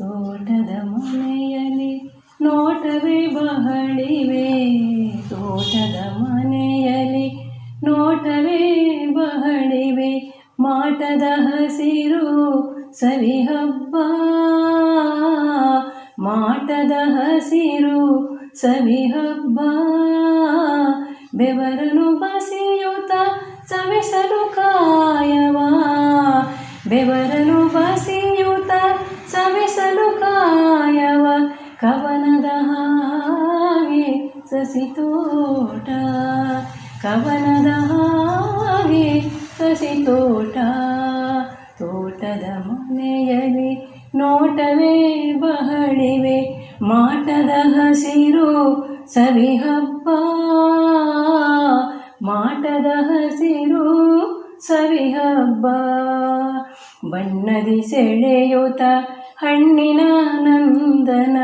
ತೋಟದ ಮನೆಯಲ್ಲಿ ನೋಟವೇ ಬಹಳಿವೆ. ತೋಟದ ಮನೆಯಲ್ಲಿ ನೋಟವೇ ಬಹಳಿವೆ. ಮಾಟದ ಹಸಿರು ಸವಿ ಹಬ್ಬ ಮಾಟದ ಹಸಿರು ಸವಿ ಹಬ್ಬ ಬೆವರನು ಬಸಿಯುತ್ತ ಸವಿಸಲು ಕಾಯವ. ಬೆವರನು ಬಸಿಯುತ್ತ ಕವನದ ಹಾಗೆ ಸಸಿ ತೋಟ, ತೋಟದ ಮನೆಯಲ್ಲಿ ನೋಟವೇ ಬಹಳಿವೆ, ಮಾಟದ ಹಸಿರು ಸವಿ ಹಬ್ಬ ಮಾಟದ ಹಸಿರು ಸವಿ ಹಬ್ಬ ಬಣ್ಣದಿ ಸೆಳೆಯುತ ಹಣ್ಣಿನ ನಂದನ,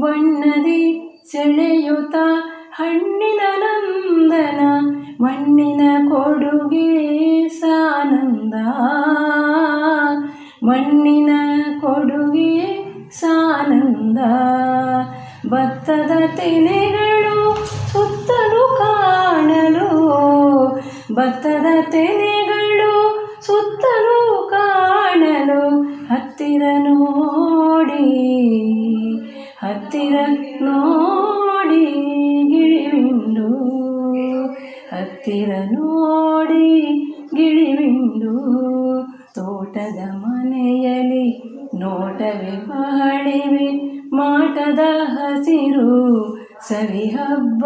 ಬಣ್ಣದಿ ಸೆಳೆಯುತ ಹಣ್ಣಿನ ನಂದನ. ಮಣ್ಣಿನ ಕೊಡುಗೆ ಸಾನಂದ. ಮಣ್ಣಿನ ಕೊಡುಗೆ ಸಾನಂದ. ಭತ್ತದ ತೆನೆಗಳು ಸುತ್ತಲು ಕಾಣಲು. ಭತ್ತದ ತೆನೆಗಳು ಸುತ್ತಲು ಕಾಣಲು. ಹತ್ತಿರ ನೋಡಿ ಹತ್ತಿರ ನೋಡಿ ಗಿಳಿವಿಂಡು. ಹತ್ತಿರ ನೋಡಿ ಗಿಳಿವಿಂಡು ತೋಟದ ಮನೆಯಲ್ಲಿ ನೋಟವೇ ಬಾಳಿವೆ, ಮಾಟದ ಹಸಿರು ಸವಿ ಹಬ್ಬ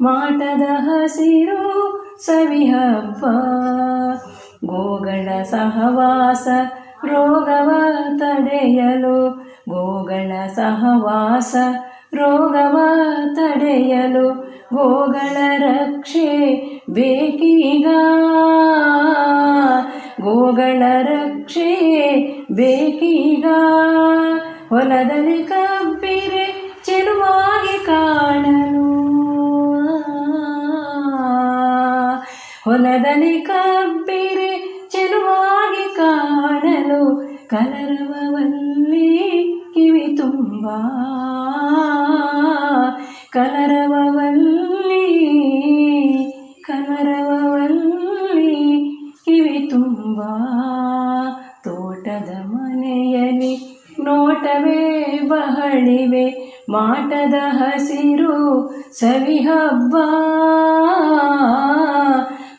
ಮಾಟದ ಹಸಿರು ಸವಿ ಹಬ್ಬ ಗೋಗಳ ಸಹವಾಸ ರೋಗವ ತಡೆಯಲು, ಗೋಗಳ ಸಹವಾಸ ರೋಗವ ತಡೆಯಲು ಗೋಗಳ ರಕ್ಷೆ ಬೇಕೀಗ? ಗೋಗಳ ರಕ್ಷೆ ಬೇಕೀಗ? ಹೊಲದಲ್ಲಿ ಕಬ್ಬಿರೆ ಚೆಲುವಾಗಿ ಕಾಣಲು. ಹೊಲದಲ್ಲಿ ಕಬ್ಬಿರೆ ಚೆಲುವಾಗಿ ಕಾಣಲು. ಕಲರವಲ್ಲಿ ಕಿವಿ ತುಂಬ. ಕಲರವಲ್ಲಿ ಬಹಳಿವೆ ಮಾಟದ ಹಸಿರು ಸವಿ ಹಬ್ಬ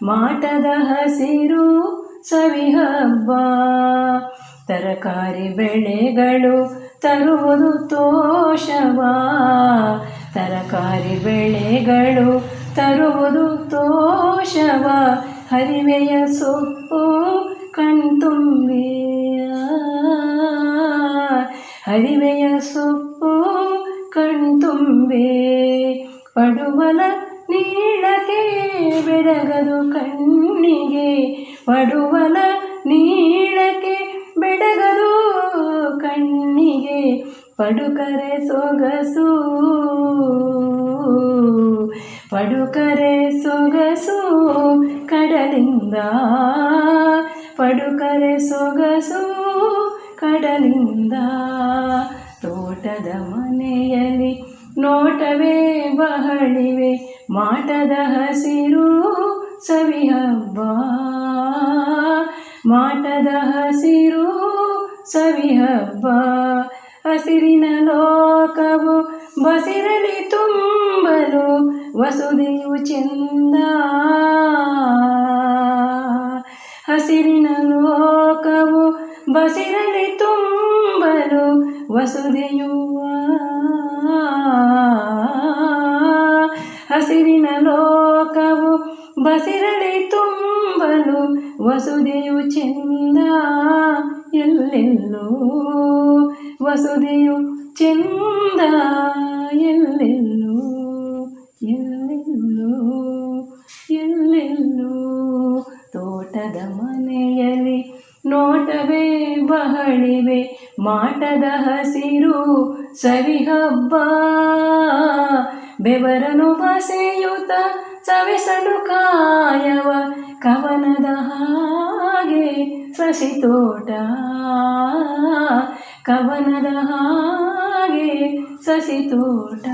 ಮಾಟದ ಹಸಿರು ಸವಿ ಹಬ್ಬ ತರಕಾರಿ ಬೆಳೆಗಳು ತರುವುದು ತೋಷವ. ತರಕಾರಿ ಬೆಳೆಗಳು ತರುವುದು ತೋಷವ. ಹರಿವೆಯ ಸೊಪ್ಪು ಕಣ್ತುಂಬಿಯ ಹರಿವೆಯ ಸೊಪ್ಪು ಕಣ್ತುಂಬೆ, ಪಡುವಲ ನೀಳಕ್ಕೆ ಬೆಡಗದು ಕಣ್ಣಿಗೆ, ಪಡುವಲ ನೀಳಕ್ಕೆ ಬೆಡಗದು ಕಣ್ಣಿಗೆ, ಪಡುಕರೆ ಸೊಗಸು ಪಡುಕರೆ ಸೊಗಸು ಕಡಲಿಂದ, ಪಡುಕರೆ ಸೊಗಸು ಕಡಲಿಂದ ತೋಟದ ಮನೆಯಲ್ಲಿ ನೋಟವೇ ಬಹಳಿವೆ, ಮಾಟದ ಹಸಿರು ಸವಿ ಹಬ್ಬ ಮಾಟದ ಹಸಿರು ಸವಿ ಹಬ್ಬ ಹಸಿರಿನ ಲೋಕವು ಬಸಿರಲಿ ತುಂಬಲು ವಸುದೆಯು ಚೆಂದ. ಹಸಿರಿನ ಲೋಕವು ತುಂಬಲು ವಸುದೆಯು ಹಸಿರಿನ ಲೋಕವು ಬಸಿರಡೆ ತುಂಬಲು ವಸುದೆಯು ಚೆಂದ ಎಲ್ಲೆಲ್ಲೋ ವಸುದೆಯು ಚೆಂದ ಎಲ್ಲೆಲ್ಲೋ ಎಲ್ಲೆಲ್ಲೋ ಮಾಟದ ಹಸಿರು ಸವಿ ಹಬ್ಬ ಬೆವರನು ಬಸೆಯುತ್ತ ಸವಿಸಲು ಕಾಯವ, ಕವನದ ಹಾಗೆ ಸಸಿ ತೋಟ. ಕವನದ ಹಾಗೆ ಸಸಿ ತೋಟ.